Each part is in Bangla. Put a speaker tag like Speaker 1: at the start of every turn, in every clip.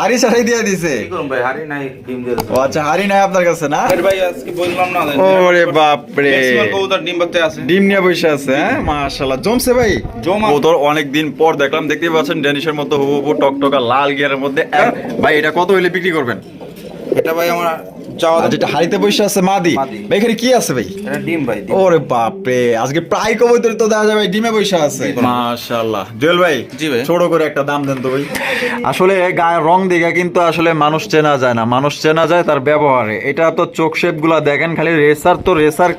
Speaker 1: হাড়ি ছাড়াই দিয়ে দিছে।
Speaker 2: আচ্ছা হারি নাই ডিম দিয়ে
Speaker 1: ও আচ্ছা হাড়ি নাই আপনার কাছে না?
Speaker 2: আরে ভাই আজকে বললাম না
Speaker 1: ওরে বাপ রে
Speaker 2: ডিম আছে।
Speaker 1: ডিম নিয়ে বসে আছে হ্যাঁ? মাশাআল্লাহ। জমছে ভাই?
Speaker 2: জমা।
Speaker 1: তোর অনেক দিন পর দেখলাম দেখতে পাচ্ছেন ড্যানিশের মতো হুবহু টকটকা লাল গিয়ারের মধ্যে। ভাই এটা কত হইলে বিক্রি করবেন?
Speaker 2: এটা ভাই আমার চাওয়া
Speaker 1: যেটা হাড়িতে বসে আছে মাদি।
Speaker 2: মাদি।
Speaker 1: ভাই এখানে কি আছে ভাই?
Speaker 2: এটা ডিম ভাই
Speaker 1: ওরে বাপ আজকে প্রায় কবুতর তো দেখা যাবে ডিমে বসে আছে। মাশাআল্লাহ। জুয়েল ভাই
Speaker 2: জি ভাই।
Speaker 1: ছোট করে একটা দাম দেন তো ভাই। আসলে গায়ের রং দেখে কিন্তু আসলে মানুষ চেনা যায় না। মানুষ চেনা যায় তার ব্যবহারে। এটা তো চোখ শেপগুলা দেখেন খালি রেসার তো রেসার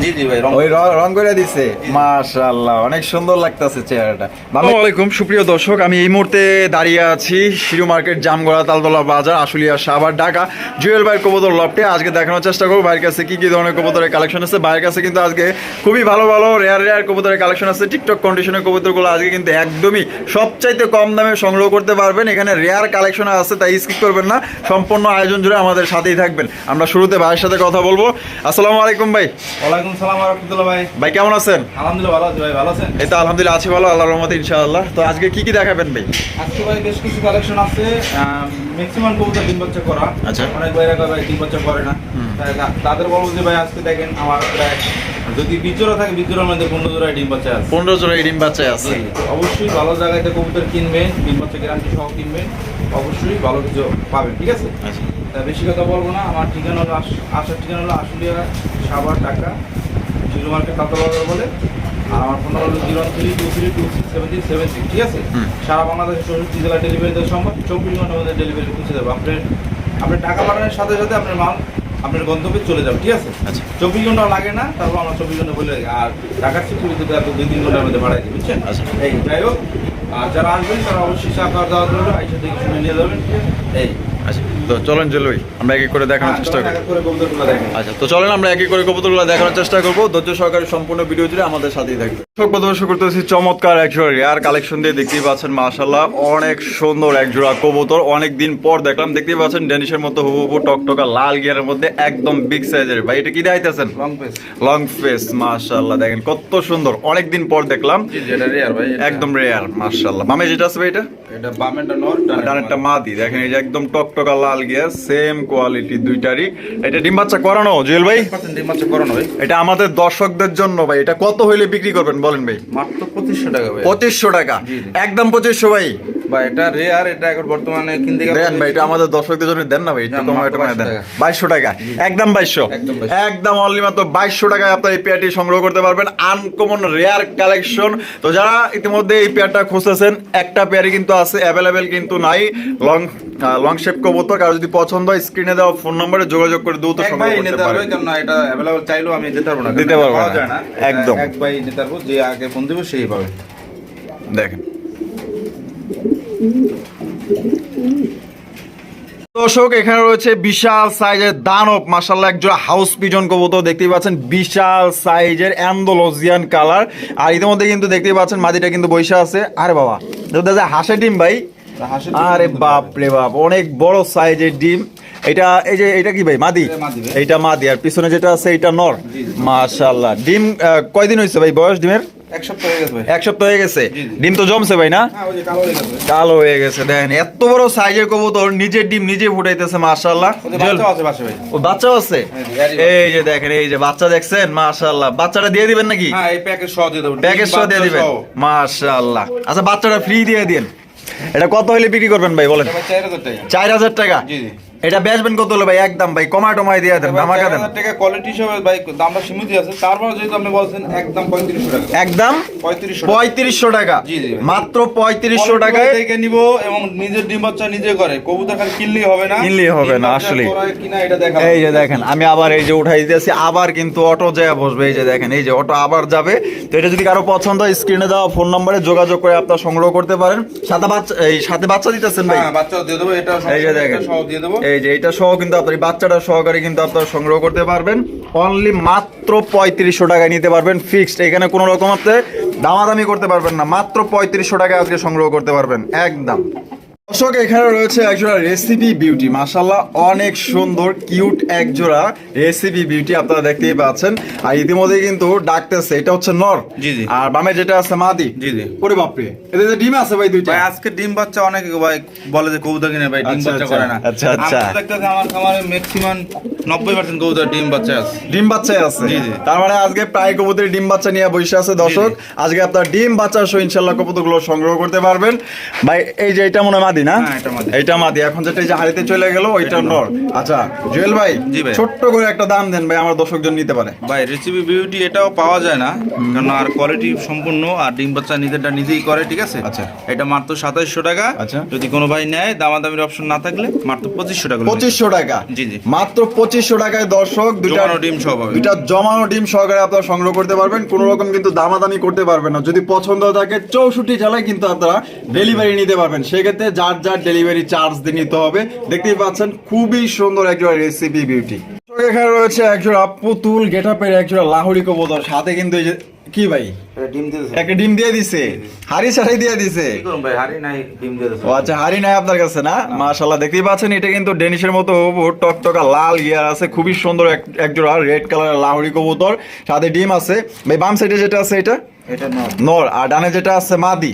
Speaker 2: জি জি ভাই রং।
Speaker 1: ওই র- রং করে দিছে। মাশাআল্লাহ অনেক সুন্দর লাগতেছে চেহারাটা। আসসালামু আলাইকুম সুপ্রিয় দর্শক আমি এই মুহূর্তে দাঁড়িয়ে আছি শিরু মার্কেট জামগড়া তালতলা বাজার আশুলিয়া সাভার ঢাকা। জুয়েল ভাইয়ের কবুতর লফটে আজকে দেখানোর চেষ্টা করব। ভাইয়ের কাছে কি কি ধরনের কবুতরের কালেকশন আছে? ভাইয়ের কাছে কিন্তু আজকে খুবই ভালো ভালো রেয়ার রেয়ার কবুতরের কালেকশন আছে। টিকটক কন্ডিশনের কবুতরগুলো আজকে কিন্তু একদমই সবচাইতে কম দামে সংগ্রহ করতে পারবেন। এখানে রেয়ার কালেকশন আছে তাই স্কিপ করবেন না। সম্পূর্ণ আয়োজন জুড়ে আমাদের সাথেই থাকবেন। আমরা শুরুতে ভাইয়ের সাথে কথা বলব। আসসালামু আলাইকুম ভাই।
Speaker 2: ওয়ালাইকুম সালাম রাহমাতুল্লাহ ভাই।
Speaker 1: ভাই কেমন আছেন?
Speaker 2: আলহামদুলিল্লাহ ভালো আছি ভাই ভালো আছেন?
Speaker 1: এই তো আলহামদুলিল্লাহ আছি ভালো আল্লাহর রহমতে ইনশাআল্লাহ। তো আজকে কি কি দেখাবেন ভাই?
Speaker 2: আজকে ভাই বেশ কিছু কালেকশন আছে ম্যাক্সিমাম কবুতর ডিম বাচ্চা করা।
Speaker 1: আচ্ছা।
Speaker 2: অনেক ভাইরা কয় ভাই ডিম বাচ্চা করে না। তাদের বলব যে ভাই আজকে দেখেন আমার প্রায় যদি বিজোড়া থাকে বিজোড়ার মধ্যে পনেরো জোড়ায় ডিম বাচ্চা আছে।
Speaker 1: পনেরো এই ডিম বাচ্চায় আছে।
Speaker 2: অবশ্যই ভালো জায়গাতে কবুতর কিনবেন ডিম বাচ্চা গ্যারান্টি সহ কিনবেন অবশ্যই ভালো কিছু পাবেন ঠিক আছে?
Speaker 1: আচ্ছা।
Speaker 2: তা বেশি কথা বলব না আমার ঠিকানা হলো আস- আসার ঠিকানা হলো আশুলিয়া সাবার টাকা জিরো মার্কেট কাতলাবাজার বলে আর আমার ফোন হলো zero three two three two six seven seven six ঠিক আছে? সারা বাংলাদেশের চৌষট্টি জেলা ডেলিভারি দেওয়া সম্ভব চব্বিশ ঘণ্টার মধ্যে ডেলিভারি পৌঁছে দেবো। আপনার আপনার টাকা পাঠানোর সাথে সাথে আপনার মাল আপনার গন্তব্যে চলে যাবে ঠিক আছে?
Speaker 1: আচ্ছা।
Speaker 2: চব্বিশ ঘণ্টা লাগে না তারপর আমরা চব্বিশ ঘণ্টা বলে আর টাকার এত দুই তিন ঘণ্টার মধ্যে দিই বুঝছেন?
Speaker 1: আচ্ছা।
Speaker 2: এই যাই হোক আর যারা আসবেন তারা অবশ্যই খাওয়া দাওয়া করবে আইসা দেখে শুনে নিয়ে যাবেন এই।
Speaker 1: আচ্ছা তো চলেন জলুই আমরা এক এক করে দেখানোর
Speaker 2: হ্যাঁ,
Speaker 1: চেষ্টা আচ্ছা তো চলেন আমরা এক এক করে কবুতরগুলো দেখানোর চেষ্টা করব। ধৈর্য সহকারে সম্পূর্ণ ভিডিও জুড়ে আমাদের সাথেই থাকবে। দর্শক প্রদর্শন করতেছি চমৎকার এক জোড়া রেয়ার কালেকশন দিয়ে দেখতেই পাচ্ছেন মাশাল্লাহ অনেক সুন্দর এক জোড়া কবুতর। অনেক দিন পর দেখলাম দেখতেই পাচ্ছেন ডেনিশের মতো হুবহু টকটকা লাল গিয়ারের মধ্যে একদম বিগ সাইজের ভাই এটা কি দেখাইতেছেন?
Speaker 2: লং
Speaker 1: ফেস মাশাল্লাহ দেখেন কত সুন্দর। অনেক দিন পর দেখলাম
Speaker 2: জি যেটা রেয়ার ভাই এটা-
Speaker 1: একদম রেয়ার মাশাল্লাহ মামে যেটা আছে ভাই এটা?
Speaker 2: এটা বামেরটা নর
Speaker 1: ডানেরটা মাদি। দেখেন এই যে একদম টকটকা লাল গিয়ার সেম কোয়ালিটি দুইটারই। এটা ডিম বাচ্চা করানো জুয়েল ভাই?
Speaker 2: ডিম বাচ্চা করানো ভাই।
Speaker 1: এটা আমাদের দর্শকদের জন্য ভাই। এটা কত হইলে বিক্রি করবেন বলেন ভাই।
Speaker 2: মাত্র পঁচিশশো টাকা ভাই।
Speaker 1: পঁচিশশো টাকা। একদম পঁচিশশো ভাই।
Speaker 2: ভাই এটা রেয়ার এটা এখন বর্তমানে কিনতে
Speaker 1: দেন ভাই এটা আমাদের দর্শকদের জন্য দেন না ভাই একটু দেন। বাইশশো টাকা। একদম বাইশশো।
Speaker 2: একদম
Speaker 1: অনলি মাত্র বাইশশো টাকায় আপনার এই পেয়ারটি সংগ্রহ করতে পারবেন। আনকমন রেয়ার কালেকশন তো যারা ইতিমধ্যে এই পেয়ারটা খুঁজতেছেন একটা পেয়ারই কিন্তু আছে অ্যাভেলেবেল কিন্তু নাই। লং লং শেপ কবুতর কারও যদি পছন্দ হয় স্ক্রিনে দেওয়া ফোন নম্বরে যোগাযোগ করে দ্রুত সংগ্রহ করতে
Speaker 2: নিতে পারবে এটা অ্যাভেলেবল চাইলেও আমি দিতে পারব না
Speaker 1: দিতে পারব না। একদম।
Speaker 2: এক ভাই নিতে পারব যে আগে ফোন দেবো সেই পাবে।
Speaker 1: দেখেন। দর্শক এখানে রয়েছে বিশাল সাইজের দানব মাসাল্লাহ একজোড়া হাউস পিজন কবুতর দেখতেই পাচ্ছেন বিশাল সাইজের অ্যান্ডোলজিয়ান কালার আর ইতিমধ্যে কিন্তু দেখতেই পাচ্ছেন মাদিটা কিন্তু বৈশা আছে। আরে বাবা দেখা যায় হাঁসের ডিম ভাই? আরে বাপ রে বাপ অনেক বড় সাইজের ডিম। এটা এই যে এটা কি ভাই? মাদি?
Speaker 2: এটা মাদি
Speaker 1: এইটা মাদি। আর পিছনে যেটা আছে এটা নর। মাশাল্লাহ ডিম কয়দিন হয়েছে ভাই বয়স ডিমের?
Speaker 2: এক সপ্তাহ হয়ে গেছে।
Speaker 1: ডিম তো জমছে ভাই না?
Speaker 2: হ্যাঁ কালো হয়ে গেছে
Speaker 1: দেখেন। এত বড় সাইজের কবুতর নিজের ডিম নিজে ফুটাইতেছে
Speaker 2: ভাই।
Speaker 1: ও বাচ্চাও আছে?
Speaker 2: হ্যাঁ,
Speaker 1: এই যে দেখেন এই যে বাচ্চা দেখছেন? মাশাআল্লাহ। বাচ্চাটা দিয়ে দিবেন নাকি?
Speaker 2: হ্যাঁ প্যাকেজ সহ দিয়ে দেবো।
Speaker 1: প্যাকেজ সহ দিয়ে দিবেন? মাশাআল্লাহ। আচ্ছা বাচ্চাটা ফ্রি দিয়ে দিন। এটা কত হলে বিক্রি করবেন ভাই বলেন?
Speaker 2: চার হাজার টাকা।
Speaker 1: এটা বেচবেন কত হলো ভাই একদম ভাই কমায় টমায় দিয়ে দেন আমাকে দেন।
Speaker 2: টাকা কোয়ালিটি হিসাবে ভাই দামটা সীমিত আছে। তারপর যেহেতু আপনি বলছেন একদম পঁয়ত্রিশশো টাকা।
Speaker 1: একদম
Speaker 2: পঁয়ত্রিশশো
Speaker 1: পঁয়ত্রিশশো টাকা।
Speaker 2: জি, জি।
Speaker 1: মাত্র পঁয়ত্রিশশো টাকায়
Speaker 2: থেকে নিব এবং নিজের ডিম বাচ্চা নিজে করে। কবুতর খালি কিনলেই হবে না।
Speaker 1: কিনলেই হবে না,
Speaker 2: দেখা
Speaker 1: এই যে দেখেন আমি আবার এই যে উঠাই দিয়েছি আবার কিন্তু অটো যায় বসবে। এই যে দেখেন এই যে অটো আবার যাবে। তো এটা যদি কারও পছন্দ হয় স্ক্রিনে দেওয়া ফোন নম্বরে যোগাযোগ করে আপনারা সংগ্রহ করতে পারেন। সাথে বাচ্চা এই সাথে বাচ্চা দিতেছেন ভাই?
Speaker 2: হ্যাঁ বাচ্চা দিয়ে দেবো এটা
Speaker 1: এই যে দেখেন।
Speaker 2: সহ দিয়ে দেবো।
Speaker 1: এই যে এটা সহ কিন্তু আপনার বাচ্চাটা সহকারে কিন্তু আপনারা সংগ্রহ করতে পারবেন। অনলি মাত্র পঁয়ত্রিশশো টাকায় নিতে পারবেন ফিক্সড এখানে কোনো রকম আপনি দামাদামি করতে পারবেন না। মাত্র পঁয়ত্রিশশো টাকায় আজকে সংগ্রহ করতে পারবেন। একদম। দর্শক এখানে রয়েছে একজোড়া রেসিপি বিউটি মাশাল্লাহ অনেক সুন্দর কিউট একজোড়া রেসিপি বিউটি আপনারা দেখতেই পাচ্ছেন। আর ইতিমধ্যে কিন্তু ডাকতেছে এটা হচ্ছে নর।
Speaker 2: জি, জি।
Speaker 1: আর বামে যেটা আছে মাদি।
Speaker 2: জি, জি।
Speaker 1: ওরে বাপরে এদের যে ডিম আছে ভাই দুইটা?
Speaker 2: ভাই আজকে ডিম বাচ্চা অনেকে ভাই বলে যে কবুতর কিনে ভাই ডিম
Speaker 1: আচ্ছা,
Speaker 2: বাচ্চা
Speaker 1: আচ্ছা,
Speaker 2: করে না।
Speaker 1: আচ্ছা, আচ্ছা।
Speaker 2: দেখতেছি আমার খামারে ম্যাক্সিমাম নব্বই পার্সেন্ট কবুতর ডিম বাচ্চা আছে।
Speaker 1: ডিম বাচ্চাই আছে।
Speaker 2: জি, জি।
Speaker 1: তার মানে আজকে প্রায় কবুতরের ডিম বাচ্চা নিয়ে বসে আছে দর্শক। আজকে আপনার ডিম বাচ্চা সহ ইনশাল্লাহ কবুতরগুলো সংগ্রহ করতে পারবেন। ভাই এই যে এটা মনে হয় মাদি না?
Speaker 2: হ্যাঁ, এটা মাদি।
Speaker 1: এখন যেটা এই যে হাড়িতে চলে গেল ওইটা নর। আচ্ছা জুয়েল ভাই
Speaker 2: জি ভাই।
Speaker 1: ছোট্ট করে একটা দাম দেন ভাই আমার দর্শকজন নিতে পারে।
Speaker 2: ভাই রেসিপি বিউটি এটাও পাওয়া যায় না কারণ আর কোয়ালিটি সম্পূর্ণ আর ডিম বাচ্চা নিজেই করে ঠিক আছে?
Speaker 1: আচ্ছা।
Speaker 2: এটা মাত্র সাতাইশশো টাকা।
Speaker 1: আচ্ছা।
Speaker 2: যদি কোনো ভাই নেয় দামাদামির অপশন না থাকলে মাত্র পঁচিশশো টাকা
Speaker 1: পঁচিশশো টাকা?
Speaker 2: জি, জি।
Speaker 1: মাত্র পঁচিশশো টাকায় দর্শক
Speaker 2: ডিম সহ।
Speaker 1: দুইটা জমানো ডিম সহকারে আপনারা সংগ্রহ করতে পারবেন। কোনো রকম কিন্তু দামাদামি করতে পারবেন না। যদি পছন্দ থাকে চৌষট্টি জেলায় কিন্তু আপনারা ডেলিভারি নিতে পারবেন। সেক্ষেত্রে যার যার ডেলিভারি চার্জ দিয়ে নিতে হবে। দেখতেই পাচ্ছেন খুবই সুন্দর একজোড়া রেসিপি বিউটি এখানে রয়েছে একজোড়া পুতুল গেটাপের একজোড়া লাহোরি কবুতর। সাথে কিন্তু এই যে কি ভাই?
Speaker 2: এটা
Speaker 1: একটা ডিম দিয়ে দিছে? হাড়ি ছাড়াই দিয়ে দিছে?
Speaker 2: কি করুন ভাই হারি নাই ডিম দিয়েছে
Speaker 1: ও আচ্ছা হাড়ি নাই আপনার কাছে না? মাশাল্লাহ দেখতেই পাচ্ছেন এটা কিন্তু ডেনিশের মতো টকটকা লাল গিয়ার আছে খুবই সুন্দর এক- একজোড়া রেড কালারের লাহোরি কবুতর। সাথে ডিম আছে। ভাই বাম সাইডে যেটা আছে এটা?
Speaker 2: এটা
Speaker 1: নর। আর ডানে যেটা আছে মাদি।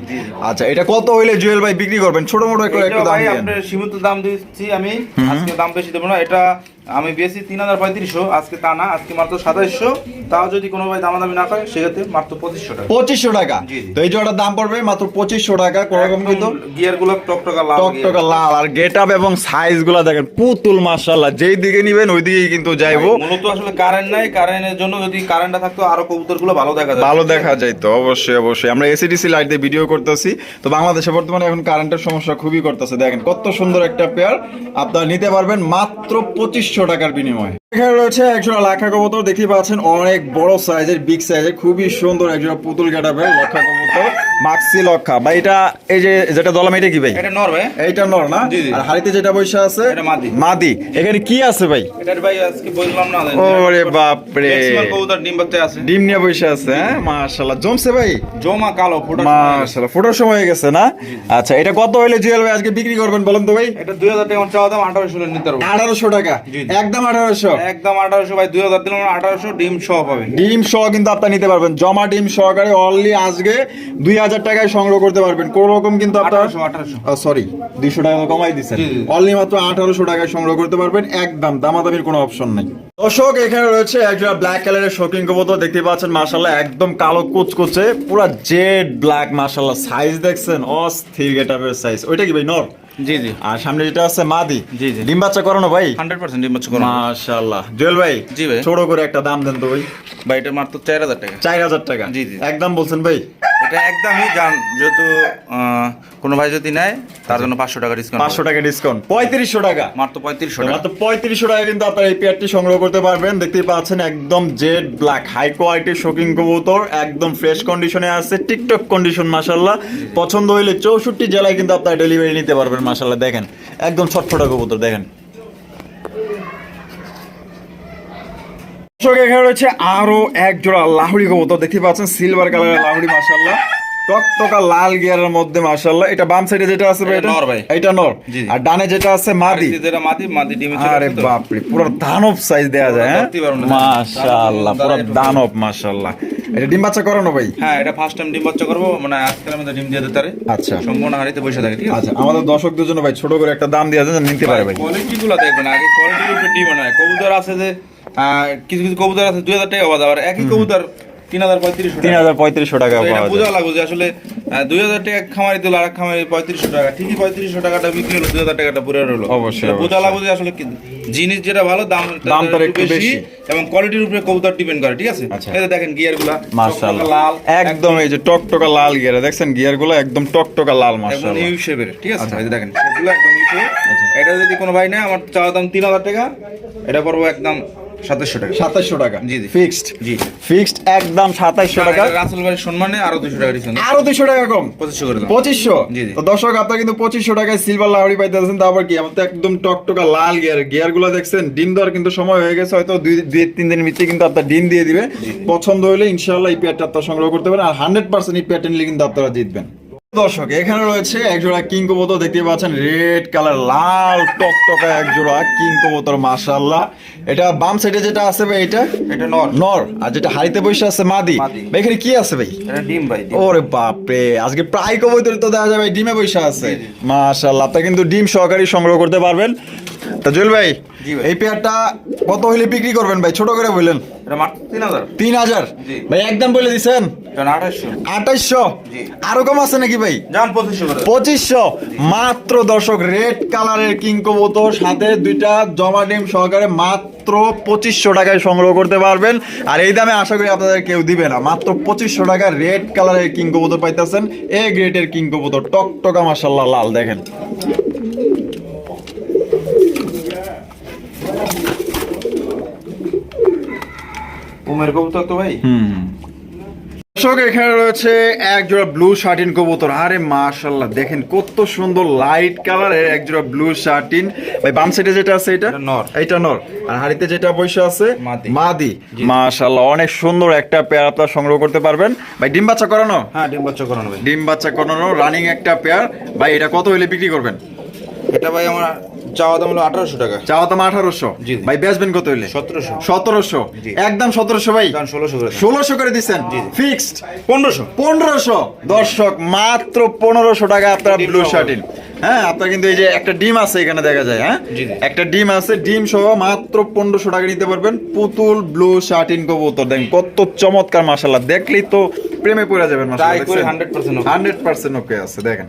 Speaker 1: আচ্ছা এটা কত হইলে জুয়েল ভাই বিক্রি করবেন? ছোট মোটো একটু দাম
Speaker 2: আপনার সীমিত দাম দিচ্ছি আমি। আজকে দাম বেশি দেবো না। এটা আমি বেশি তিন হাজার পঁয়ত্রিশশো আজকে তা না আজকে মাত্র সাতাইশশো। তাও যদি কোনো ভাই দামাদামি না করে সেক্ষেত্রে মাত্র পঁচিশশো টাকা।
Speaker 1: পঁচিশশো টাকা। তো এই জোড়াটার দাম পড়বে মাত্র পঁচিশশো টাকা কোন রকম কিন্তু
Speaker 2: গিয়ারগুলো টকটকা লাল
Speaker 1: টকটকা লাল আর গেট আপ এবং সাইজগুলা দেখেন পুতুল মাশাল্লাহ যেই দিকে নিবেন ওই দিকেই কিন্তু যাইবো।
Speaker 2: মূলত আসলে কারেন্ট নাই কারেন্টের জন্য যদি কারেন্টটা থাকতো আরও কবুতরগুলো ভালো দেখা যায়
Speaker 1: ভালো দেখা যায় তো অবশ্যই অবশ্যই। আমরা এসিডিসি লাইট দিয়ে ভিডিও করতেছি। তো বাংলাদেশে বর্তমানে এখন কারেন্টের সমস্যা খুবই করতেছে। দেখেন কত সুন্দর একটা পেয়ার আপনারা নিতে পারবেন মাত্র পঁচিশশো টাকার বিনিময়ে। এখানে রয়েছে একজোড়া লাখা কবুতর দেখতে পাচ্ছেন অনেক বড় সাইজের বিগ সাইজের খুবই সুন্দর একজোড়া পুতুল কাটাবে লক্ষা কবুতর মাক্সি লক্ষা। বা এটা এই যে যেটা দলাম এটা কি ভাই?
Speaker 2: এটা নর ভাই।
Speaker 1: এইটা নর না। আর হাড়িতে যেটা বসে আছে?
Speaker 2: এটা মাদি।
Speaker 1: মাদি। এখানে কি আছে ভাই?
Speaker 2: এটার ভাই আজকে বললাম না
Speaker 1: ওরে
Speaker 2: কবুতর ডিম বাচ্চা আছে।
Speaker 1: ডিম নিয়ে বসে আছে হ্যাঁ? মাশাল্লাহ জমছে ভাই?
Speaker 2: জমা কালো ফোটা
Speaker 1: মাশাআল্লাহ। ফোটার সময় হয়ে গেছে না? আচ্ছা এটা কত হইলে জুয়েল ভাই আজকে বিক্রি করবেন বলেন তো ভাই?
Speaker 2: এটা দুই হাজার টাকা চাওয়া দাম আঠারোশো নিতে পারব।
Speaker 1: আঠারোশো টাকা।
Speaker 2: জি, জি।
Speaker 1: একদম আঠারোশো।
Speaker 2: একদম আঠারোশো ভাই দুই হাজার দিলাম আঠারোশো ডিম সহ পাবে
Speaker 1: ডিম সহ কিন্তু আপনি নিতে পারবেন। জমা ডিম সহকারে অনলি আজকে দুই হাজার টাকায় সংগ্রহ করতে পারবেন। কোন রকম কিন্তু আপনার সরি দুইশো টাকা কমাই দিচ্ছেন। অনলি মাত্র আঠারোশো টাকায় সংগ্রহ করতে পারবেন। একদম দামাদামির কোনো অপশন নাই। দর্শক এখানে রয়েছে একজোড়া ব্ল্যাক কালারের শোকিং কবুতর। দেখতে পাচ্ছেন মাশাল্লাহ একদম কালো কুচকুচে পুরো জেড ব্ল্যাক মাশাল্লাহ সাইজ দেখছেন অস্থির গেটাপের সাইজ ওইটা কি ভাই নর?
Speaker 2: জি জি।
Speaker 1: আর সামনে যেটা আছে মাদি
Speaker 2: জি, জি।
Speaker 1: ডিম বাচ্চা করানো ভাই?
Speaker 2: হান্ড্রেড পার্সেন্ট ডিম বাচ্চা করো
Speaker 1: মাশাল্লাহ জুয়েল ভাই
Speaker 2: জি ভাই।
Speaker 1: ছোট করে একটা দাম দেন তো ভাই।
Speaker 2: ভাই এটা মাত্র চার হাজার টাকা।
Speaker 1: চার হাজার টাকা।
Speaker 2: জি, জি।
Speaker 1: একদম বলছেন ভাই?
Speaker 2: এটা একদমই জান যেহেতু কোনো ভাই যদি নেয় তার জন্য পাঁচশো টাকা ডিসকাউন্ট
Speaker 1: পাঁচশো টাকা ডিসকাউন্ট পঁয়ত্রিশশো টাকা।
Speaker 2: মাত্র পঁয়ত্রিশশো টাকা।
Speaker 1: মাত্র পঁয়ত্রিশশো টাকা কিন্তু আপনারা এই পেয়ারটি সংগ্রহ করতে পারবেন। দেখতেই পাচ্ছেন একদম জেড ব্ল্যাক। হাই কোয়ালিটির শোকিং কবুতর একদম ফ্রেশ কন্ডিশনে আছে টিকটক কন্ডিশন মাসাল্লাহ পছন্দ হইলে চৌষট্টি জেলায় কিন্তু আপনারা ডেলিভারি নিতে পারবেন মাসাল্লাহ দেখেন একদম ছটফটা কবুতর দেখেন। দর্শক, এখানে রয়েছে আরও এক জোড়া লাহুড়ি কবুতর। দেখতে পাচ্ছেন সিলভার কালারের লাহুড়ি মাসাল্লাহ টকটকা লাল গিয়ারের মধ্যে মাসাল্লাহ এটা বাম সাইডে যেটা আছে
Speaker 2: এটা
Speaker 1: এটা?
Speaker 2: নর ভাই।
Speaker 1: এটা নর।
Speaker 2: জি, জি।
Speaker 1: আর ডানে যেটা আছে মাদি।
Speaker 2: যেটা মাটি মাটি ডিমে চলে
Speaker 1: আরে
Speaker 2: আসে তো।
Speaker 1: পুরো দানব সাইজ দেয়া যায় হ্যাঁ?
Speaker 2: ধরতেই পারব না।
Speaker 1: মাশাআল্লাহ পুরো দানব। মাশাআল্লাহ। এটা ডিম বাচ্চা করানো ভাই?
Speaker 2: হ্যাঁ এটা ফার্স্ট টাইম ডিম বাচ্চা করব মানে ডিম দিয়ে দিতে পারে।
Speaker 1: আচ্ছা।
Speaker 2: সম্পূর্ণ হারিতে বসে থাকে ঠিক আছে?
Speaker 1: আচ্ছা আমাদের দর্শকদের জন্য ভাই ছোট করে একটা দাম দিয়ে দেন নিতে পারে ভাই
Speaker 2: কোয়ালিটি গুলো দেখবেন আগে কোয়ালিটির উপরে ডিম কবুতর আছে যে কিছু কিছু কবুতর আছে দুই হাজার টাকা বাজার আর একই কবুতর তিন হাজার পঁয়ত্রিশশো
Speaker 1: তিন হাজার পঁয়ত্রিশশো টাকা
Speaker 2: এটা বোঝা লাগবে যে আসলে দুই হাজার টাকা খামারি দিল আর খামারি পঁয়ত্রিশশো টাকা। ঠিকই পঁয়ত্রিশশো টাকাটা বিক্রি হলো দুই হাজার টাকাটা পুরো হলো
Speaker 1: অবশ্যই,
Speaker 2: এটা বোঝা লাগবে যে আসলে জিনিস যেটা ভালো দাম
Speaker 1: দাম তার একটু বেশি।
Speaker 2: এবং কোয়ালিটির উপরে কবুতর ডিপেন্ড করে ঠিক আছে?
Speaker 1: আচ্ছা।
Speaker 2: এই দেখেন গিয়ারগুলা
Speaker 1: মাশাআল্লাহ।
Speaker 2: লাল
Speaker 1: একদম এই যে টকটকা লাল গিয়ার দেখছেন? গিয়ারগুলো একদম টকটকা লাল
Speaker 2: একদম
Speaker 1: মাশাআল্লাহ
Speaker 2: ইউ শেপের ঠিক আছে?
Speaker 1: আচ্ছা।
Speaker 2: এই দেখেন সেগুলো একদম ইউ এটা যদি কোনো ভাই নেয় আমার চাওয়া দাম তিন হাজার টাকা এটা পড়ব একদম সাতাশশো টাকা।
Speaker 1: সাতাশশো টাকা।
Speaker 2: জি, জি।
Speaker 1: ফিক্সড?
Speaker 2: জি।
Speaker 1: ফিক্সড একদম সাতাশশো টাকা।
Speaker 2: রাসেল ভাইয়ের সম্মানে আরও দুশো টাকা ডিসকাউন্ট
Speaker 1: আরও দুশো টাকা কম?
Speaker 2: পঁচিশশো করে
Speaker 1: পঁচিশশো?
Speaker 2: জি, জি।
Speaker 1: তো দর্শক আপনার কিন্তু পঁচিশশো টাকায় সিলভার লাহড়ি পাইতেছেন তারপর কি? আমার তো একদম টকটকা লাল গিয়ার গিয়ারগুলো দেখছেন ডিম দেওয়ার কিন্তু সময় হয়ে গেছে হয়তো দুই দুই তিন ভিতরে কিন্তু আপনার ডিম দিয়ে দিবে। পছন্দ হলে ইনশাল্লাহ এই পেয়ারটা আপনার সংগ্রহ করতে পারেন আর হান্ড্রেড পার্সেন্ট এই পেয়ারটা নিলে কিন্তু আপনারা জিতবেন। দর্শক এখানে রয়েছে একজোড়া কিং কবুতর দেখতে পাচ্ছেন রেড কালার লাল টকটকা একজোড়া কিং কবুতর মাশাআল্লাহ। এটা বাম সাইডে যেটা আছে ভাই এটা?
Speaker 2: এটা নর।
Speaker 1: নর। আর যেটা হাড়িতে বসে আছে মাদি। ভাই এখানে কি আছে ভাই?
Speaker 2: এটা ডিম ভাই ওরে
Speaker 1: ওরে বাপরে আজকে প্রায় কবুতর তো দেখা যাবে ডিমে বসে আছে।
Speaker 2: মাসাল্লাহ।
Speaker 1: মাশাআল্লাহ আপনি কিন্তু ডিম সহকারী সংগ্রহ করতে পারবেন। তা জুয়েল ভাই। এই পেয়ারটা কত হইলে বিক্রি করবেন ভাই? ছোট করে বললেন
Speaker 2: তিন হাজার।
Speaker 1: ভাই একদম বলে
Speaker 2: আঠাশশো
Speaker 1: আঠাইশশো। আরও কম আছে নাকি ভাই?
Speaker 2: পঁচিশশো
Speaker 1: মাত্র দর্শক রেড কালারের কিং কবুতর সাথে দুইটা জমা ডিম সহকারে মাত্র পঁচিশশো টাকায় সংগ্রহ করতে পারবেন। আর এই দামে আশা করি আপনাদের কেউ দিবে না। মাত্র পঁচিশশো টাকা রেড কালারের কিং কবুতর পাইতেছেন। এ গ্রেটের কিং কবুতর টকটকা মাসাল্লাহ লাল দেখেন।
Speaker 2: উমের কবুতর তো ভাই।
Speaker 1: দর্শক এখানে রয়েছে এক জোড়া ব্লু শার্টিন কবুতর। আরে মাশাল্লাহ দেখেন কত সুন্দর লাইট কালারের এক জোড়া ব্লু শার্টিন ভাই বাম সাইডে যেটা আছে এটা?
Speaker 2: এটা নর।
Speaker 1: এইটা নর। আর হাড়িতে যেটা বসে আছে?
Speaker 2: মাদি।
Speaker 1: মাদি। মাশাল্লাহ অনেক সুন্দর একটা পেয়ার আপনারা সংগ্রহ করতে পারবেন। ভাই ডিম বাচ্চা করানো?
Speaker 2: হ্যাঁ ডিম বাচ্চা করানো ভাই।
Speaker 1: ডিম বাচ্চা করানো রানিং একটা পেয়ার ভাই এটা কত হলে বিক্রি করবেন?
Speaker 2: এটা ভাই আমার চাওয়া দাম হলো আঠারোশো টাকা।
Speaker 1: চাওয়া দাম আঠারোশো। ভাই বেচবেন কত হইলে?
Speaker 2: সতেরোশো।
Speaker 1: সতেরোশো? একদম সতেরোশো ভাই?
Speaker 2: ষোলোশো করে
Speaker 1: ষোলোশো করে দিচ্ছেন ফিক্সড?
Speaker 2: পনেরোশো।
Speaker 1: পনেরোশো? দর্শক মাত্র পনেরোশো টাকা আপনার ব্লু। শার্টিন হ্যাঁ আপনার কিন্তু এই যে একটা ডিম আছে এখানে দেখা যায় হ্যাঁ। একটা ডিম আছে ডিম সহ মাত্র পনেরোশো টাকা নিতে পারবেন। পুতুল ব্লু শার্টিন কবুতর দেখেন কত চমৎকার মাসাল্লাহ দেখলেই তো প্রেমে পড়ে যাবেন
Speaker 2: তাই করে 100% okay।
Speaker 1: হান্ড্রেড পার্সেন্ট ওকে আছে দেখেন।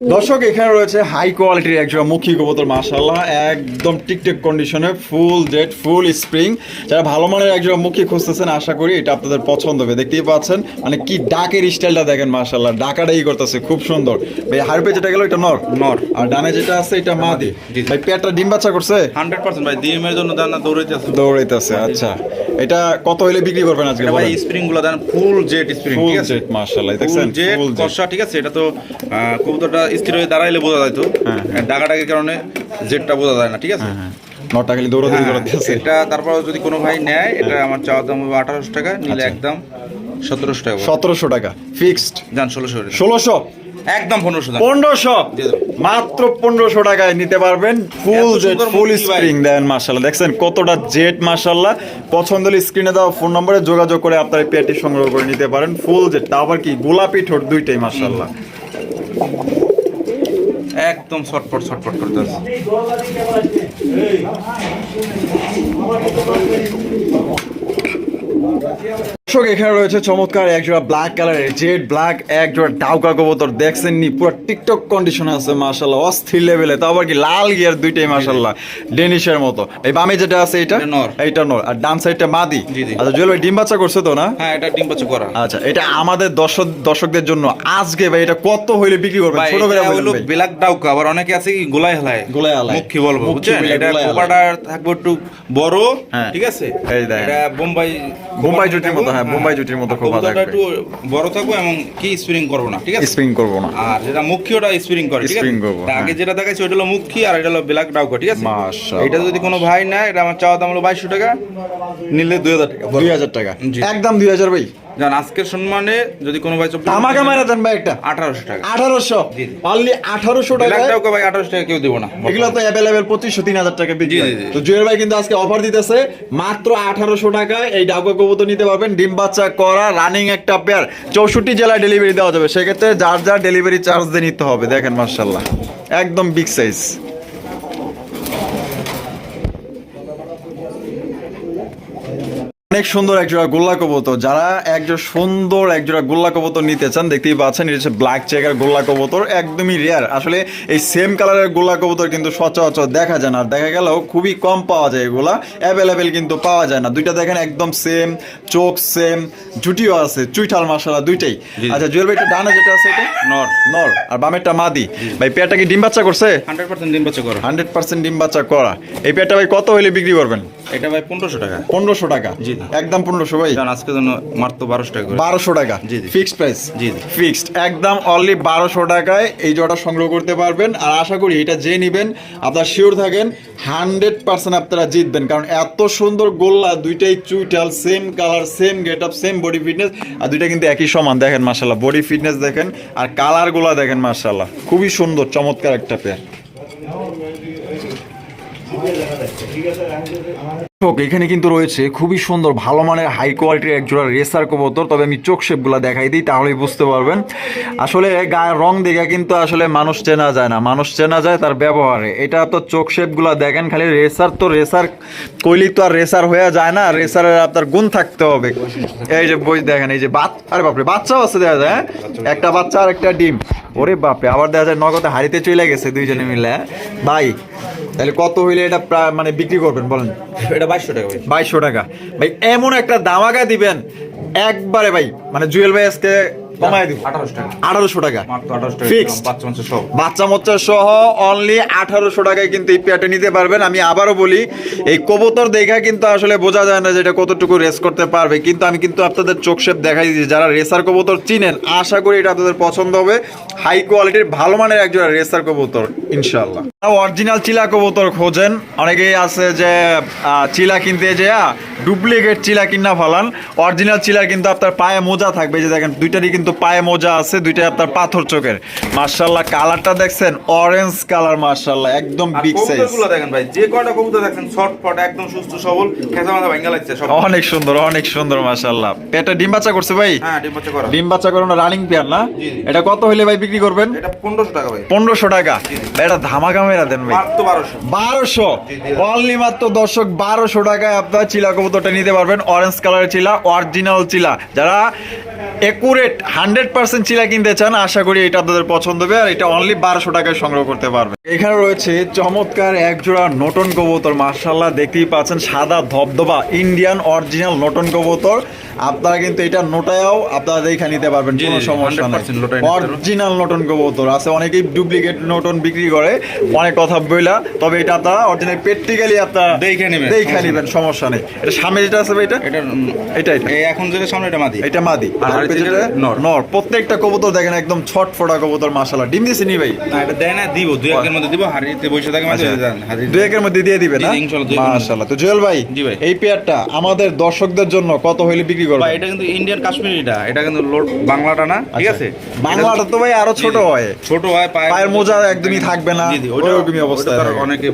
Speaker 1: দর্শক এখানে রয়েছে হাই কোয়ালিটির একজন মুখী কবুতর মাশাল্লাহ একদম টিকটিক কন্ডিশনে ফুল জেট ফুল স্প্রিং যারা ভালো মানের একজন মুখী খুঁজতেছেন আশা করি এটা আপনাদের পছন্দ হবে। দেখতেই পাচ্ছেন মানে কি ডাকের স্টাইলটা দেখেন মাশাল্লাহ ডাকাটাই করতেছে খুব সুন্দর। ভাই হারপে যেটা গেল এটা নর?
Speaker 2: নর।
Speaker 1: আর ডানে যেটা আছে এটা মাদি।
Speaker 2: জি, জি।
Speaker 1: ভাই পেটটা ডিম বাচ্চা করছে?
Speaker 2: হান্ড্রেড পার্সেন্ট ভাই ডিমের জন্য দানা দৌড়াইতে আছে
Speaker 1: দৌড়াইতেছে আচ্ছা। এটা কত হইলে বিক্রি করবেন আজকে
Speaker 2: ভাই স্প্রিংগুলো দেন ফুল জেট স্প্রিং ঠিক আছে?
Speaker 1: মাশাল্লাহ
Speaker 2: ফুল
Speaker 1: দেখছেন? ফুল জেট
Speaker 2: ঠিক আছে? এটা তো কবুতরটা স্থির হয়ে দাঁড়াইলে বোঝা যায় তো।
Speaker 1: হ্যাঁ।
Speaker 2: ডাকাডাকির কারণে জেটটা বোঝা যায় না ঠিক আছে?
Speaker 1: হ্যাঁ নটা খালি দৌড়াদৌড়ি
Speaker 2: হ্যাঁ,
Speaker 1: আছে
Speaker 2: এটা তারপর যদি কোনো ভাই নেয় এটা আমার দাম হবে আঠারোশো টাকা নিলে
Speaker 1: আচ্ছা।
Speaker 2: একদম সতেরোশো টাকা
Speaker 1: সতেরোশো টাকা ফিক্সড
Speaker 2: যান ষোলোশো
Speaker 1: ষোলোশো?
Speaker 2: একদম পনেরোশো
Speaker 1: পনেরোশো? মাত্র পনেরোশো টাকায় নিতে পারবেন। ফুল জেট ফুল স্প্রিং দেন মার্শাল্লাহ দেখছেন কতটা জেট মার্শাল্লাহ পছন্দ হলে স্ক্রিনে দেওয়া ফোন নম্বরে যোগাযোগ করে আপনার পেয়ারটি সংগ্রহ করে নিতে পারেন। ফুল জেট তা আবার কি? গোলাপি ঠোঁট দুইটাই মার্শাল্লাহ
Speaker 2: একদম ছটপট ছটপট করতে আছে
Speaker 1: দর্শক এখানে রয়েছে চমৎকার এক জোড়া ব্ল্যাক কালারের জেড ব্ল্যাক এক জোড়া ডাউকা কবুতর দেখছেন নি পুরো টিকটক কন্ডিশনে আছে মাশাল্লাহ অস্থির লেভেলে তো আবার কি লাল গিয়ার দুইটাই মাশাল্লাহ ডেনিশের মতো। এই বামে যেটা আছে এটা?
Speaker 2: নর।
Speaker 1: নর। আর ডান সাইডটা মাদি। আচ্ছা জুয়েল ভাই ডিম বাচ্চা করছে তো না?
Speaker 2: হ্যাঁ এটা ডিম বাচ্চা করা।
Speaker 1: আচ্ছা এটা আমাদের দর্শক দর্শকদের জন্য আজকে ভাই এটা কত হইলে বিক্রি
Speaker 2: করবে
Speaker 1: ছোট করে
Speaker 2: হলো ব্ল্যাক ডাউকা আবার অনেকে আছে কি গোলায় হেলায়।
Speaker 1: গোলায় হেলায়।
Speaker 2: মুখী বলব বুঝছেন? এটা কোপাটা থাকবে একটু বড়
Speaker 1: হ্যাঁ।
Speaker 2: ঠিক আছে?
Speaker 1: এই দেখেন।
Speaker 2: এটা বোম্বাই
Speaker 1: বোম্বাই জুটির মতো, হ্যাঁ, বোম্বাই জুটির মতো খোপা থাকবে।
Speaker 2: একটু বড় থাকবে এবং কি স্প্রিং করব না ঠিক আছে?
Speaker 1: স্প্রিং করব না।
Speaker 2: আর যেটা মুখী ওটা স্প্রিং করে ঠিক আছে?
Speaker 1: করব,
Speaker 2: আগে
Speaker 1: হ্যাঁ।
Speaker 2: যেটা দেখাচ্ছি ওটা হলো মুখী আর এটা হলো ব্ল্যাক ডাউকা ঠিক আছে?
Speaker 1: মাশাআল্লাহ।
Speaker 2: এটা যদি কোনো ভাই নেয় এটা আমার চাওয়া দাম হলো বাইশশো টাকা নিলে দুই হাজার টাকা।
Speaker 1: দুই হাজার টাকা? একদম দুই হাজার ভাই।
Speaker 2: জান আজকের সম্মানে যদি কোনো ভাই
Speaker 1: আমাকে মারা দেন ভাই একটা।
Speaker 2: আঠারোশো টাকা।
Speaker 1: আঠারোশো। অনলি আঠারোশো টাকা
Speaker 2: ভাই আঠারোশো টাকা কেউ দেবো না
Speaker 1: এগুলো তো অ্যাভেলেবেল পঁচিশশো তিন হাজার টাকা বিক্রি। তো জুয়েল ভাই কিন্তু আজকে অফার দিতেছে মাত্র আঠারোশো টাকায় এই ডাকা কবুতর নিতে পারবেন। ডিম বাচ্চা করা রানিং একটা পেয়ার চৌষট্টি জেলায় ডেলিভারি দেওয়া যাবে। সেক্ষেত্রে যার যার ডেলিভারি চার্জ দিয়ে নিতে হবে দেখেন মার্শাল্লাহ একদম বিগ সাইজ অনেক সুন্দর একজোড়া গোল্লা কবুতর। যারা একজোড়া সুন্দর একজোড়া গোল্লা কবুতর নিতে চান দেখতেই পাচ্ছেন এটা হচ্ছে ব্ল্যাক চেকার গোল্লা কবুতর একদমই রেয়ার আসলে এই সেম কালারের গোল্লা কবুতর কিন্তু সচরাচর দেখা যায় না আর দেখা গেলেও খুবই কম পাওয়া যায় এগুলা। অ্যাভেলেবেল কিন্তু পাওয়া যায় না। দুইটা দেখেন একদম সেম চোখ সেম জুটিও আছে চুইঠাল মশলা দুইটাই। আচ্ছা জুয়েল ভাই এটা ডানে যেটা আছে এটা?
Speaker 2: নর।
Speaker 1: নর। আর বামেরটা মাদি। ভাই পেয়ারটা কি ডিম বাচ্চা করছে?
Speaker 2: হান্ড্রেড পার্সেন্ট ডিম বাচ্চা করো।
Speaker 1: হান্ড্রেড পার্সেন্ট ডিম বাচ্চা করা। এই পেয়ারটা ভাই কত হইলে বিক্রি করবেন?
Speaker 2: এটা ভাই পনেরোশো টাকা।
Speaker 1: পনেরোশো টাকা?
Speaker 2: জি।
Speaker 1: একদম পনেরোশো ভাই।
Speaker 2: আজকের জন্য মাত্র বারোশো টাকা
Speaker 1: বারোশো টাকা।
Speaker 2: জি।
Speaker 1: ফিক্সড প্রাইস
Speaker 2: জি।
Speaker 1: ফিক্সড একদম অনলি বারোশো টাকায় এই জটা সংগ্রহ করতে পারবেন। আর আশা করি এটা যে নেবেন আপনারা শিওর থাকেন হান্ড্রেড পার্সেন্ট আপনারা জিতবেন। কারণ এত সুন্দর গোল্লা দুইটাই চুইটাল same colour same get up same body fitness আর দুইটা কিন্তু একই সমান। দেখেন মাসাল্লাহ বডি ফিটনেস দেখেন আর কালারগুলো দেখেন মাসাল্লাহ খুবই সুন্দর চমৎকার একটা পেয়ার এখানে কিন্তু রয়েছে খুবই সুন্দর, ভালো মানের হাই কোয়ালিটির এক জোড়া রেসার কবুতর। তবে আমি চোখ শেপগুলো দেখাই দিই, তাহলেই বুঝতে পারবেন। আসলে গায়ের রং দেখে কিন্তু আসলে মানুষ চেনা যায় না। মানুষ চেনা যায় তার ব্যবহারে। এটা তো চোখ শেপগুলো দেখেন, খালি রেসার তো রেসার কইলি তো আর রেসার হয়ে যায় না রেসারের আপনার গুণ থাকতে হবে। এই যে বই দেখেন, এই যে বাচ আরে বাপরে, বাচ্চাও আছে দেখা যায় হ্যাঁ? একটা বাচ্চা আর একটা ডিম। ওরে বাপরে, আবার দেখা যায় নগদে হারিতে চলে গেছে দুইজনে মিলে হ্যাঁ? ভাই, তাহলে কত হইলে এটা প্রায় মানে বিক্রি করবেন বলেন।
Speaker 2: এটা বাইশশো টাকা ভাই।
Speaker 1: বাইশশো টাকা। ভাই এমন একটা দামাগা দিবেন একবারে ভাই মানে জুয়েল ভাই আজকে কমায় দিব।
Speaker 2: আঠারোশো টাকা।
Speaker 1: আঠারোশো টাকা।
Speaker 2: মাত্র আঠারোশো টাকা
Speaker 1: Fixed।
Speaker 2: দিলাম, বাচ্চা মাংস সব
Speaker 1: বাচ্চা মচ্চা সহ অনলি আঠারোশো টাকায় কিন্তু এই পেয়ারটা নিতে পারবেন। আমি আবারও বলি এই কবুতর দেখা কিন্তু আসলে বোঝা যায় না যে এটা কতটুকু রেস করতে পারবে। কিন্তু আমি কিন্তু আপনাদের চোখ শেপ দেখাই দিচ্ছি। যারা রেসার কবুতর চিনেন আশা করি এটা আপনাদের পছন্দ হবে। হাই কোয়ালিটির ভালো মানের একজন রেসার কবুতর ইনশাল্লাহ অরিজিনাল চিলা কবুতর খোঁজেন। অনেকেই আছে যে চিলা কিনতে যে ডুপ্লিকেট চিলা কিনা ফেলান। অরিজিনাল চিলা কিন্তু আপনার পায়ে মোজা থাকবে। যে দেখেন দুইটারই কিন্তু পায়ে মোজা আছে দুইটা আপনার পাথর চোখের। মার্শাল্লাহ কালারটা দেখছেন অরেঞ্জ কালার মার্শাল্লাহ একদম বিগ সাইজ
Speaker 2: দেখেন ভাই যে কয়টা কবুতর দেখেন শর্ট ফট একদম সুস্থ সবল খেঁচা মাথা ভাঙ্গা লাগছে সব
Speaker 1: অনেক সুন্দর অনেক সুন্দর মার্শাল্লাহ পেটে ডিম বাচ্চা করছে ভাই?
Speaker 2: হ্যাঁ ডিম বাচ্চা করা।
Speaker 1: ডিম বাচ্চা করানো রানিং পেয়ার না। এটা কত হইলে ভাই বিক্রি করবেন?
Speaker 2: এটা পনেরোশো টাকা ভাই।
Speaker 1: পনেরোশো টাকা। ভাই, এটা ধামাকা মেরা দেন ভাই।
Speaker 2: মাত্র বারোশো।
Speaker 1: বারোশো?
Speaker 2: জি, জি।
Speaker 1: অনলি মাত্র দর্শক বারোশো টাকায় আপনার চিলা কবুতরটা নিতে পারবেন। অরেঞ্জ কালারের চিলা অরিজিনাল চিলা। যারা একুরেট হান্ড্রেড পার্সেন্ট চিলা কিনতে চান আশা করি এটা আপনাদের পছন্দ হবে আর এটা অনলি বারোশো টাকায় সংগ্রহ করতে পারবেন এখানে রয়েছে চমৎকার এক জোড়া নটন কবুতর মার্শাল্লাহ দেখতেই পাচ্ছেন সাদা ধবধবা ইন্ডিয়ান অরিজিনাল নটন কবুতর। আপনারা কিন্তু এটা নোটায়াও আপনারা দেখে নিতে পারবেন কোনো সমস্যা
Speaker 2: 100%
Speaker 1: নাই। অরিজিনাল নটন কবুতর আছে অনেকেই ডুপ্লিকেট নটন বিক্রি করে অনেক কথা বইলা তবে এটা আপনারা অরিজিনাল প্র্যাকটিক্যালি আপনারা
Speaker 2: দেখে নেবেন,
Speaker 1: দেখে
Speaker 2: সমস্যা
Speaker 1: নেবেন সমস্যা নেই। এটা সামনে যেটা আছে এটা?
Speaker 2: এটা
Speaker 1: এটা
Speaker 2: এখন যেটা সামনে এটা মাদি।
Speaker 1: এটা মাদি। আর পেছনে
Speaker 2: যেটা নর।
Speaker 1: নর প্রত্যেকটা কবুতর দেখেন একদম ছটফটা কবুতর মাশাআল্লাহ। ডিম দিয়েছে নি ভাই?
Speaker 2: না এটা দেয় না দিব। দুই একের মধ্যে দিব হাড়িতে বসে থাকে মাঝে
Speaker 1: আচ্ছা। দুই একের মধ্যে দিয়ে দিবে না। মাশাআল্লাহ। তো জুয়েল ভাই
Speaker 2: জি ভাই।
Speaker 1: এই পেয়ারটা আমাদের দর্শকদের জন্য কত হইলে বিক্রি করবে
Speaker 2: বা এটা কিন্তু ইন্ডিয়ান কাশ্মীরিটা এটা। কিন্তু বাংলাটা না ঠিক
Speaker 1: আচ্ছা।
Speaker 2: আছে?
Speaker 1: বাংলাটা তো ভাই আরও ছোট। হয়।
Speaker 2: ছোট হয় পায়ের
Speaker 1: মোজা একদমই থাকবে না,
Speaker 2: আর
Speaker 1: থাকে।
Speaker 2: অনেকে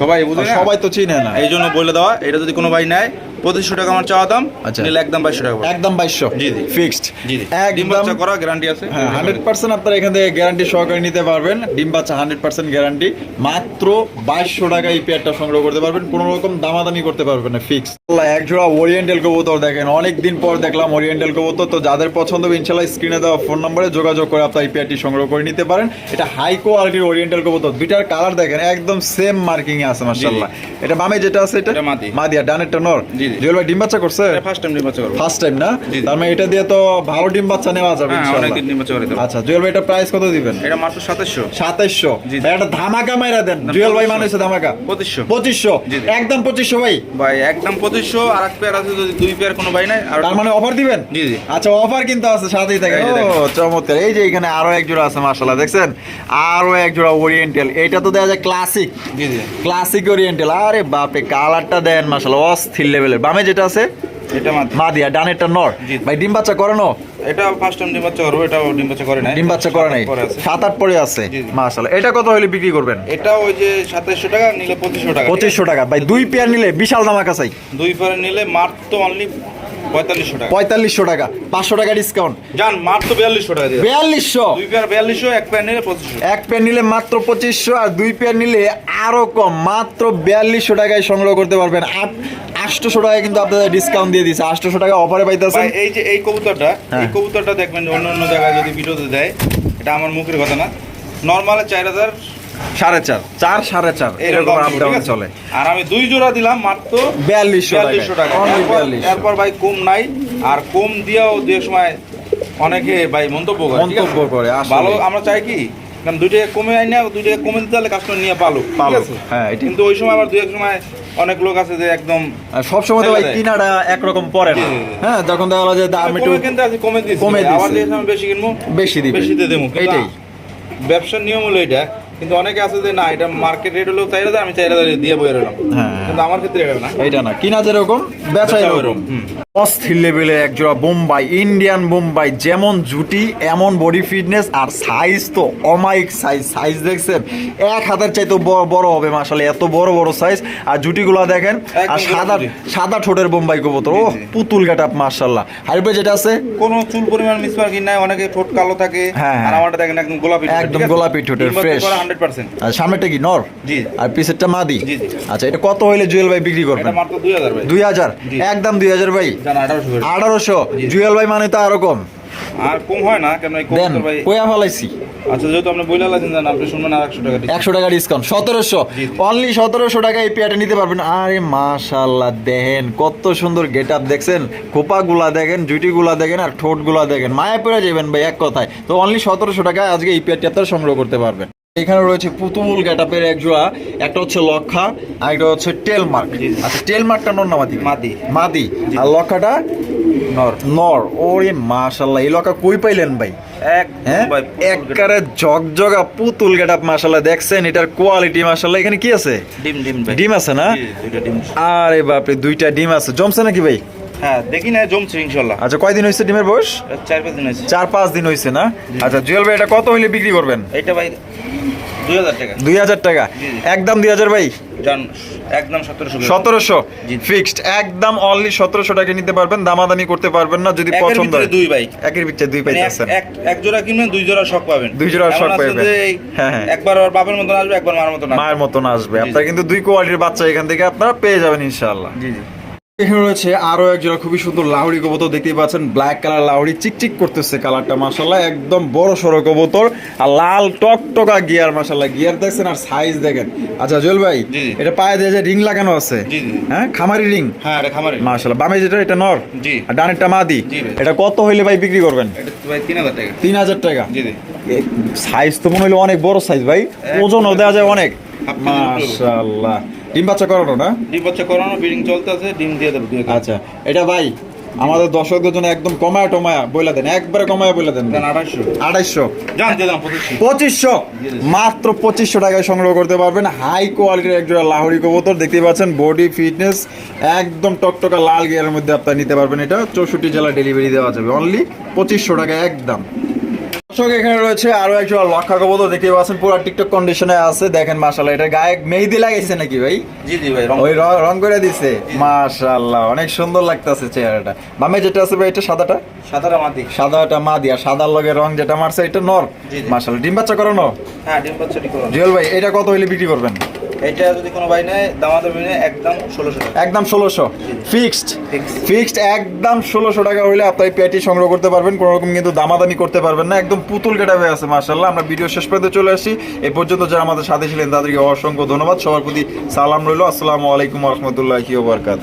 Speaker 2: সবাই বুঝে
Speaker 1: সবাই তো চিনে না।
Speaker 2: এই জন্য বলে দেওয়া এটা যদি কোনো ভাই নেয় পঁচিশশো টাকা আমার চাওয়া দাম
Speaker 1: আচ্ছা।
Speaker 2: নিলে একদম বাইশশো টাকা
Speaker 1: একদম বাইশশো।
Speaker 2: জি, জি।
Speaker 1: ফিক্সড।
Speaker 2: জি জি। ডিম বাচ্চা করা গ্যারান্টি আছে।
Speaker 1: হ্যাঁ হান্ড্রেড পার্সেন্ট আপনারা এখান থেকে গ্যারান্টি সহকারে নিতে পারবেন। ডিম বাচ্চা হান্ড্রেড পার্সেন্ট গ্যারান্টি মাত্র বাইশশো টাকা এই পেয়ারটা সংগ্রহ করতে পারবেন। কোনো রকম দামাদামি করতে পারবেন না ফিক্স এক জোড়া ওরিয়েন্টাল কবুতর দেখেন। অনেক দিন পর দেখলাম ওরিয়েন্টাল কবুতর। তো যাদের পছন্দ হবে ইনশাল্লাহ স্ক্রিনে দেওয়া ফোন নম্বরে যোগাযোগ করে আপনার এই পেয়ারটি সংগ্রহ করে নিতে পারেন। এটা হাই কোয়ালিটির ওরিয়েন্টাল কবুতর। দুইটার কালার দেখেন একদম সেম মার্কিং এ আছে মাশাআল্লাহ। এটা বামে যেটা আছে এটা
Speaker 2: এটা মাদি।
Speaker 1: মাদিয়া ডানেরটা নর।
Speaker 2: জি।
Speaker 1: জুয়েল ভাই ডিম বাচ্চা করছে?
Speaker 2: ফার্স্ট টাইম ডিম বাচ্চা করব।
Speaker 1: ফার্স্ট টাইম না। তার মানে এটা দিয়ে তো ভালো ডিম বাচ্চা নেওয়া যাবে
Speaker 2: হ্যাঁ
Speaker 1: ইনশাআল্লাহ।
Speaker 2: অনেকদিন ডিম বাচ্চা করে
Speaker 1: আচ্ছা জুয়েল ভাই এটা প্রাইস কত দিবেন?
Speaker 2: এটা মাত্র সাতাশশো।
Speaker 1: সাতাইশশো
Speaker 2: জি, জি।
Speaker 1: ভাই একটা ধামাকা মাইরা দেন।
Speaker 2: না,
Speaker 1: জুয়েল ভাই মানে হচ্ছে ধামাকা।
Speaker 2: পঁচিশশো।
Speaker 1: পঁচিশশো।
Speaker 2: জি, জি।
Speaker 1: একদম পঁচিশশো ভাই।
Speaker 2: ভাই একদম পঁচিশশো আর এক পেয়ার আছে যদি দুই পেয়ার কোনো ভাই নাই আর
Speaker 1: তার মানে অফার দিবেন?
Speaker 2: জি, জি।
Speaker 1: আচ্ছা অফার কিন্তু আছে সাথেই থাকে। ও চমৎকার। এই যে এখানে আরও এক জোড়া আছে মাশাআল্লাহ দেখছেন? আরও এক জোড়া ওরিয়েন্টাল এটা তো দেখা যায় ক্লাসিক
Speaker 2: জি জি।
Speaker 1: ক্লাসিক ওরিয়েন্টাল আরে বাপরে কালারটা দেন মাশাআল্লাহ অস্থির লেভেলের বামে যেটা আছে
Speaker 2: এটা মাত্র
Speaker 1: মাদিয়া ডানেরটা নর। ভাই ডিম বাচ্চা করানো
Speaker 2: এটা ফার্স্ট টাইম ডিম বাচ্চা করব এটা ডিম বাচ্চা করে নাই।
Speaker 1: ডিম বাচ্চা করে নাই। সাত আট পরে আছে। মাশাআল্লাহ। এটা কত হলে বিক্রি করবেন?
Speaker 2: এটা ওই যে টাকা নিলে পঁচিশশো টাকা।
Speaker 1: পঁচিশশো টাকা। ভাই দুই পেয়ার নিলে বিশাল দামা কাছাই
Speaker 2: দুই পেয়ার নিলে মাত্র অনলি পঁয়তাল্লিশশো টাকা।
Speaker 1: পঁয়তাল্লিশশো টাকা। পাঁচশো টাকা ডিসকাউন্ট
Speaker 2: যান মাত্র বিয়াল্লিশশো টাকা
Speaker 1: বিয়াল্লিশশো?
Speaker 2: দুই পেয়ার বিয়াল্লিশশো এক পেয়ার নিলে পঁচিশশো।
Speaker 1: এক পেয়ার নিলে মাত্র পঁচিশশো আর দুই পেয়ার নিলে আরও কম। মাত্র বিয়াল্লিশশো টাকায় সংগ্রহ করতে পারবেন। আট আটশোশো টাকায় কিন্তু আপনাদের ডিসকাউন্ট দিয়ে দিচ্ছে আটশোশো টাকা অফারে পাইতেছেন।
Speaker 2: এই যে এই কবুতরটা
Speaker 1: হ্যাঁ।
Speaker 2: এই কবুতরটা দেখবেন অন্য অন্য জায়গায় যদি ভিডিওতে দেয় এটা আমার মুখের কথা না। নর্মালে চার হাজার
Speaker 1: সাড়ে চার। চার সাড়ে চার। এরকম আপ ডাউন চলে।
Speaker 2: আর আমি দুই জোড়া দিলাম মাত্র
Speaker 1: বিয়াল্লিশশো
Speaker 2: বিয়াল্লিশশো টাকা। এরপর- ভাই কম নাই আর কম দিয়েও যে সময় অনেকে ভাই মন্তব্য করে
Speaker 1: মন্তব্য করে,
Speaker 2: ভালো আমরা চাই কি? কারণ দুই টাকা কমে আই না দুই টাকা কমে দিতে কাস্টমার নিয়ে পালো
Speaker 1: পালো। হ্যাঁ,
Speaker 2: কিন্তু ওই সময় আবার দুই এক সময় অনেক লোক আছে যে একদম
Speaker 1: সবসময় তো ভাই কিনাটা একরকম পড়ে না। হ্যাঁ যখন দেখা গেলো যে দাম একটু
Speaker 2: কমে কিনতে আছে কমে দিচ্ছে
Speaker 1: কমে
Speaker 2: আবার
Speaker 1: দিচ্ছে।
Speaker 2: যে সময় বেশি কিনবো
Speaker 1: বেশি দিবে।
Speaker 2: বেশিতে দেবো। কিন্তু
Speaker 1: এইটাই
Speaker 2: ব্যবসার নিয়ম হলো এটা কিন্তু অনেকে আছে যে না এটা মার্কেট রেট হলো চার হাজার আমি দিয়ে বয়ে রইলাম।
Speaker 1: হ্যাঁ।
Speaker 2: কিন্তু আমার ক্ষেত্রে এটা না।
Speaker 1: এইটা না। কিনা যেরকম বেচা এরকম অস্থির লেভেলের একজোড়া বোম্বাই ইন্ডিয়ান বোম্বাই যেমন জুটি এমন বডি ফিটনেস আর সাইজ তো অমাইক সাইজ সাইজ দেখছেন এক হাতের চাইতে বড় হবে মাসালে এত বড় বড় সাইজ আর জুটিগুলো দেখেন আর সাদা সাদা ঠোঁটের বোম্বাই কবুতর। ও। পুতুল গেট আপ মার্শাল্লাহ হাইব্রিড যেটা আছে?
Speaker 2: কোনো চুল পরিমাণ মিসমার্কিং নাই অনেকে ঠোঁট কালো থাকে
Speaker 1: হ্যাঁ,
Speaker 2: আর। আমারটা দেখেন একদম গোলাপি
Speaker 1: একদম গোলাপি ঠোঁটের।
Speaker 2: পরে 100%
Speaker 1: সামনেটা কি? নর?
Speaker 2: জি।
Speaker 1: আর পিছেরটা মাদি?
Speaker 2: জি, জি।
Speaker 1: আচ্ছা এটা কত হইলে জুয়েল ভাই বিক্রি
Speaker 2: এটা মাত্র 2000 ভাই।
Speaker 1: দুই হাজার?
Speaker 2: জি।
Speaker 1: একদম দুই হাজার ভাই?
Speaker 2: 1800
Speaker 1: আঠারোশো জুয়েল ভাই মানে তো আরও কম।
Speaker 2: আর কম হয় না কেন এই
Speaker 1: দেন
Speaker 2: ভাই
Speaker 1: কয়া ফেলাইছি।
Speaker 2: আচ্ছা যেহেতু আপনি বইলা লাছেন জান আপনি শুনবেন আর 100 টাকা দিচ্ছি।
Speaker 1: একশো টাকা ডিসকাউন্ট সতেরোশো।
Speaker 2: জি।
Speaker 1: অনলি সতেরোশো টাকা এই পেয়ারটা নিতে পারবেন। আরে দেখেন কত সুন্দর গেট আপ দেখছেন। খোপাগুলা দেখেন জুটিগুলা দেখেন আর ঠোঁটগুলা দেখেন। মায়া পড়ে যাবেন ভাই এক কথায়। তো অনলি সতেরোশো টাকায় আজকে এই পেয়ারটি আপনারা সংগ্রহ করতে পারবেন। এখানে রয়েছে পুতুল গেটাপের এক জোড়া একটা হচ্ছে লক্ষা আর একটা হচ্ছে টেল মার্ক।
Speaker 2: জি, জি।
Speaker 1: আচ্ছা টেল মার্কটা নর না মাদি?
Speaker 2: মাদি।
Speaker 1: মাদি। আর লক্ষাটা
Speaker 2: নর।
Speaker 1: নর। ওরে মাশাল্লাহ এই লক্ষা কই পাইলেন ভাই?
Speaker 2: এক
Speaker 1: হ্যাঁ?
Speaker 2: ভাই
Speaker 1: জগজগা পুতুল গেটাপ মাশাল্লাহ দেখছেন? এটার কোয়ালিটি মাশাল্লাহ এখানে কি আছে?
Speaker 2: ডিম ডিম ভাই।
Speaker 1: ডিম আছে না?
Speaker 2: দুইটা ডিম।
Speaker 1: আরে বাপরে দুইটা ডিম আছে। জমছে নাকি ভাই?
Speaker 2: হ্যাঁ দেখি না জমছে ইনশাআল্লাহ।
Speaker 1: আচ্ছা কয়দিন হয়েছে ডিমের বয়স?
Speaker 2: চার পাঁচ দিন আছে
Speaker 1: চার পাঁচ দিন হয়েছে না? আচ্ছা জুয়েল ভাই এটা কত হইলে বিক্রি করবেন?
Speaker 2: এইটা ভাই 2000 টাকা
Speaker 1: দুই হাজার টাকা।
Speaker 2: জি, জি।
Speaker 1: একদম দুই হাজার ভাই?
Speaker 2: একদম
Speaker 1: সতেরোশো ফিক্সড একদম অনলি সতেরোশো টাকা নিতে পারবেন দামাদামি করতে পারবেন না যদি পছন্দ হয়।
Speaker 2: দুই
Speaker 1: একের দুই
Speaker 2: মানে এক- জোড়া কিনবেন দুই জোড়া শখ পাবেন।
Speaker 1: দুই জোড়া শখ পাবেন। হ্যাঁ, হ্যাঁ।
Speaker 2: একবার ওর বাপের মতন আসবে একবার মার মতন আসবে।
Speaker 1: মায়ের মতন আসবে। আপনারা কিন্তু দুই কোয়ালিটির বাচ্চা এখান থেকে আপনারা পেয়ে যাবেন ইনশাআল্লাহ।
Speaker 2: জি জি।
Speaker 1: এখানে রয়েছে আরও এক জোড়া খুবই সুন্দর লাউড়ি কবুতর দেখতেই পাচ্ছেন ব্ল্যাক কালার লাউড়ি চিকচিক করতেছে কালারটা মাসাল্লাহ একদম বড় সড়ো কবুতর আর লাল টকটকা গিয়ার মাসাল্লাহ গিয়ার দেখছেন আর সাইজ দেখেন। আচ্ছা জুয়েল ভাই। এটা পায়ে দিয়ে যে রিং লাগানো আছে। হ্যাঁ খামারি রিং
Speaker 2: হ্যাঁ এটা খামারে।
Speaker 1: মাসাল্লাহ বামে যেটা এটা নর?
Speaker 2: জি।
Speaker 1: আর ডানেরটা মাদি? এটা কত হইলে ভাই বিক্রি করবেন?
Speaker 2: এটা ভাই 3000 টাকা।
Speaker 1: তিন হাজার টাকা?
Speaker 2: জি
Speaker 1: সাইজ তো মনে হইল অনেক বড় সাইজ ভাই ওজনও দেওয়া যায় অনেক। মাশাল্লাহ ডিম বাচ্চা করানো না?
Speaker 2: ডিম বাচ্চা করানো বিডিং চলতেছে ডিম দিয়ে দেবো
Speaker 1: আচ্ছা এটা ভাই আমাদের দর্শকদের জন্য একদম কমায় টমায়া বইলা দেন একবারে কমায় বইলা দেন
Speaker 2: দেন 2800
Speaker 1: আড়াইশো?
Speaker 2: 2500
Speaker 1: পঁচিশশো। মাত্র পঁচিশশো টাকায় সংগ্রহ করতে পারবেন। হাই কোয়ালিটির একজোড়া লাহোরি কবুতর দেখতে পাচ্ছেন বডি ফিটনেস একদম টকটকা লাল গিয়ারের মধ্যে আপনারা নিতে পারবেন এটা। চৌষট্টি জেলা ডেলিভারি দেওয়া যাবে অনলি পঁচিশশো টাকা একদম। দর্শক এখানে রয়েছে আরও একজোড়া লক্ষা দেখতে পাচ্ছেন পুরো টিকটক কন্ডিশনে আছে। দেখেন মাশাল্লাহ এটা গায়ে মেহেদি লাগাইছে নাকি ভাই?
Speaker 2: জি জি ভাই রং
Speaker 1: ওই র- করে দিছে? মাশাআল্লাহ অনেক সুন্দর লাগতেছে চেহারাটা। বামে যেটা আছে ভাই এটা সাদাটা?
Speaker 2: সাদারা মাদি।
Speaker 1: সাদাটা মা দিয়া সাদার লগে রং যেটা মারছে এটা নর।
Speaker 2: জি।
Speaker 1: ডিম বাচ্চা করানো?
Speaker 2: হ্যাঁ ডিম বাচ্চা করানো।
Speaker 1: জুয়েল ভাই এটা কত হইলে বিক্রি করবেন?
Speaker 2: এটা যদি কোনো ভাই নেয় দামাদাম নেয় একদম ষোলোশো
Speaker 1: একদম ষোলোশো। ফিক্সড ফিক্সড একদম ষোলোশো টাকা হইলে আপনার পেটি সংগ্রহ করতে পারবেন কোনো রকম কিন্তু দামাদামি করতে পারবেন না। একদম পুতুল কেটা হয়ে আছে মার্শাল্লাহ আমরা ভিডিও শেষ পর্যন্ত চলে আসি। এই পর্যন্ত যারা আমাদের সাথে ছিলেন তাদেরকে অসংখ্য ধন্যবাদ। সবার প্রতি সালাম রইল। আসসালামু আলাইকুম রহমতুল্লাহি ওবরকাত